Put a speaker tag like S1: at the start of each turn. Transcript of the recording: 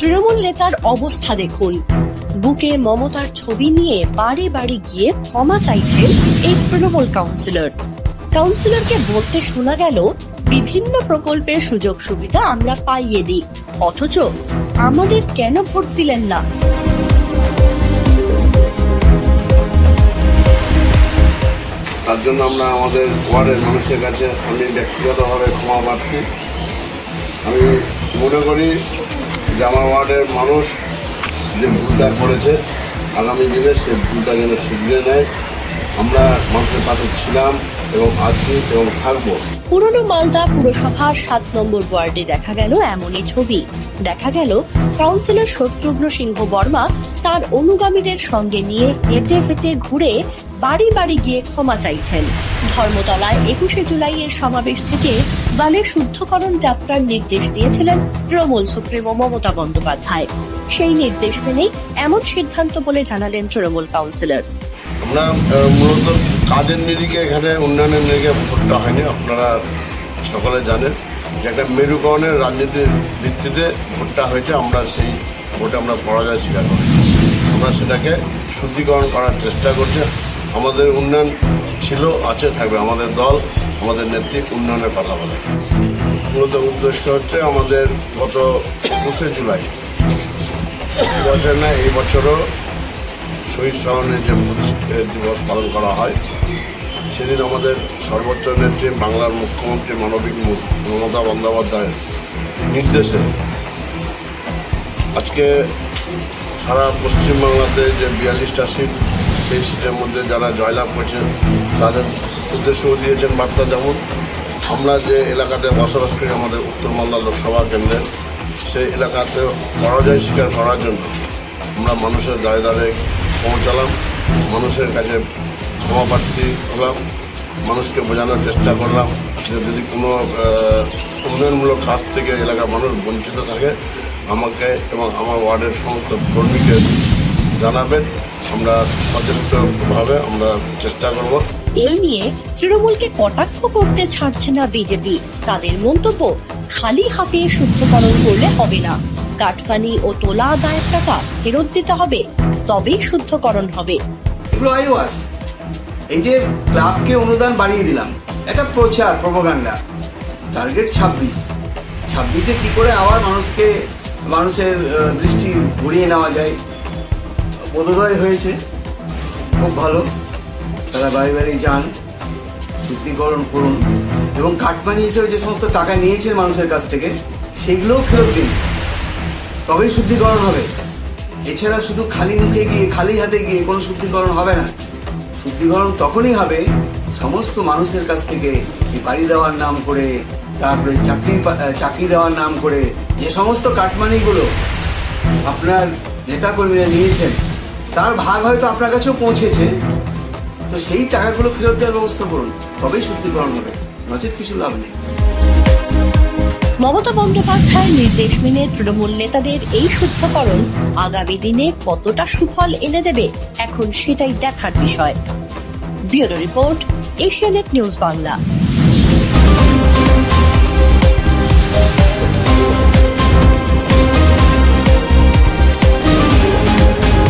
S1: তৃণমূল নেতার অবস্থা দেখুন। বুকে মমতার ছবি নিয়ে বাড়ি বাড়ি গিয়ে ক্ষমা চাইছেন এই তৃণমূল কাউন্সিলর। কাউন্সিলরকে বলতে শোনা গেল, বিভিন্ন প্রকল্পের সুযোগ সুবিধা আমরা পাইয়ে দিই, অথচ আমাদের কেন ভোট দিলেন না?
S2: তার জন্য আমরা আমাদের ওয়ার্ডের মানুষের কাছে আমি ব্যক্তিগতভাবে ক্ষমা প্রার্থী। আমি মনে করি আমার ওয়ার্ডের মানুষ যে ভুলটা করেছে, আগামী দিনে সে ভুলটা যেন শুধরে নেয়। আমরা মানুষের পাশে ছিলাম এবং আছি এবং থাকব।
S1: পুরনো মালদা পুরসভার সাত নম্বর ওয়ার্ডে দেখা গেল এমনই ছবি। দেখা গেল কাউন্সিলর শত্রুঘ্ন সিংহ বর্মা তার অনুগামীদের সঙ্গে নিয়ে হেঁটে হেঁটে ঘুরে বাড়ি বাড়ি গিয়ে ক্ষমা চাইছেন। ধর্মতলায় একুশে জুলাইয়ের সমাবেশ থেকে বালের শুদ্ধকরণ যাত্রার নির্দেশ দিয়েছিলেন তৃণমূল সুপ্রিমো মমতা বন্দ্যোপাধ্যায়। সেই নির্দেশ মেনেই এমন সিদ্ধান্ত বলে জানালেন তৃণমূল কাউন্সিলর।
S2: আমরা মূলত কাজের নিরিখে এখানে উন্নয়নের নিরিখে ভোটটা হয়নি, আপনারা সকলে জানেন। যে একটা মেরুকরণের রাজনীতির ভিত্তিতে ভোটটা হয়েছে, আমরা সেই ভোটে আমরা পরাজয় স্বীকার করি আমরা সেটাকে শুদ্ধিকরণ করার চেষ্টা করছি। আমাদের উন্নয়ন ছিল, আছে, থাকবে। আমাদের দল, আমাদের নেত্রী উন্নয়নের কথা বলে। মূলত উদ্দেশ্য হচ্ছে আমাদের গত একুশে জুলাই বছর না এই বছরও শহীদ স্মরণের যে দিবস পালন করা হয়, সেদিন আমাদের সর্বোচ্চ নেত্রী বাংলার মুখ্যমন্ত্রী মানবিক মমতা বন্দ্যোপাধ্যায়ের নির্দেশে আজকে সারা পশ্চিমবাংলাতে যে বিয়াল্লিশটা সিট সেই সিটের মধ্যে যারা জয়লাভ করেছেন, তাদের উদ্দেশ্যও দিয়েছেন বার্তা যেমন, আমরা যে এলাকাতে বসবাস করি আমাদের উত্তর মালদা লোকসভা কেন্দ্রের সেই এলাকাতে পরাজয় স্বীকার করার জন্য আমরা মানুষের দাঁড়ে দাঁড়ে পৌঁছালাম, মানুষের কাছে ক্ষমা প্রার্থী হলাম, মানুষকে বোঝানোর চেষ্টা করলাম যে যদি কোনো উন্নয়নমূলক কাজ থেকে এলাকার মানুষ বঞ্চিত থাকে, আমাকে এবং আমার ওয়ার্ডের সমস্ত কর্মীকে জানাবেন। আমরা সচেতনভাবে আমরা চেষ্টা করব।
S1: এই নিয়ে তৃণমূলকে কটাক্ষ করতে ছাড়ছে না বিজেপি। তাদের মন্তব্য খালি হাতে শুদ্ধকরণ করলে হবে না। কাটপানি ও তোলা আদায়ের টাকা ফেরত দিতে হবে তবেই শুদ্ধকরণ হবে।
S3: এই যে ক্লাবকে অনুদান বাড়িয়ে দিলাম একটা প্রচার প্রপাগান্ডা টার্গেট ছাব্বিশ। ছাব্বিশে কি করে আবার মানুষকে মানুষের আহ, দৃষ্টি ঘুরিয়ে নেওয়া যায়? বোধোদয় হয়েছে। খুব ভালো। তারা বাড়ি বাড়ি যান, শুদ্ধিকরণ করুন। এবং কাটমানি হিসেবে যে সমস্ত টাকা নিয়েছেন মানুষের কাছ থেকে, সেগুলোও ফেরত দিন। তবেই শুদ্ধিকরণ হবে। এছাড়া শুধু খালি মুখে গিয়ে, খালি হাতে গিয়ে কোনো শুদ্ধিকরণ হবে না। শুদ্ধিকরণ তখনই হবে সমস্ত মানুষের কাছ থেকে বাড়ি দেওয়ার নাম করে, তারপরে চাকরি চাকরি দেওয়ার নাম করে, যে সমস্ত কাটমানিগুলো আপনার নেতাকর্মীরা নিয়েছেন তার ভাগ হয়তো আপনার কাছেও পৌঁছেছে। তো সেই টাকাগুলো ফেরত দেওয়ার ব্যবস্থা করুন, তবেই শুদ্ধিকরণ হবে। নচেত কিছু লাভ নেই।
S1: মমতা বন্দ্যোপাধ্যায়ের নির্দেশ মেনে তৃণমূল নেতাদের এই শুদ্ধকরণ আগামী দিনে কতটা সুফল এনে দেবে, এখন সেটাই দেখার বিষয়। Bureau report Asianet news Bangla.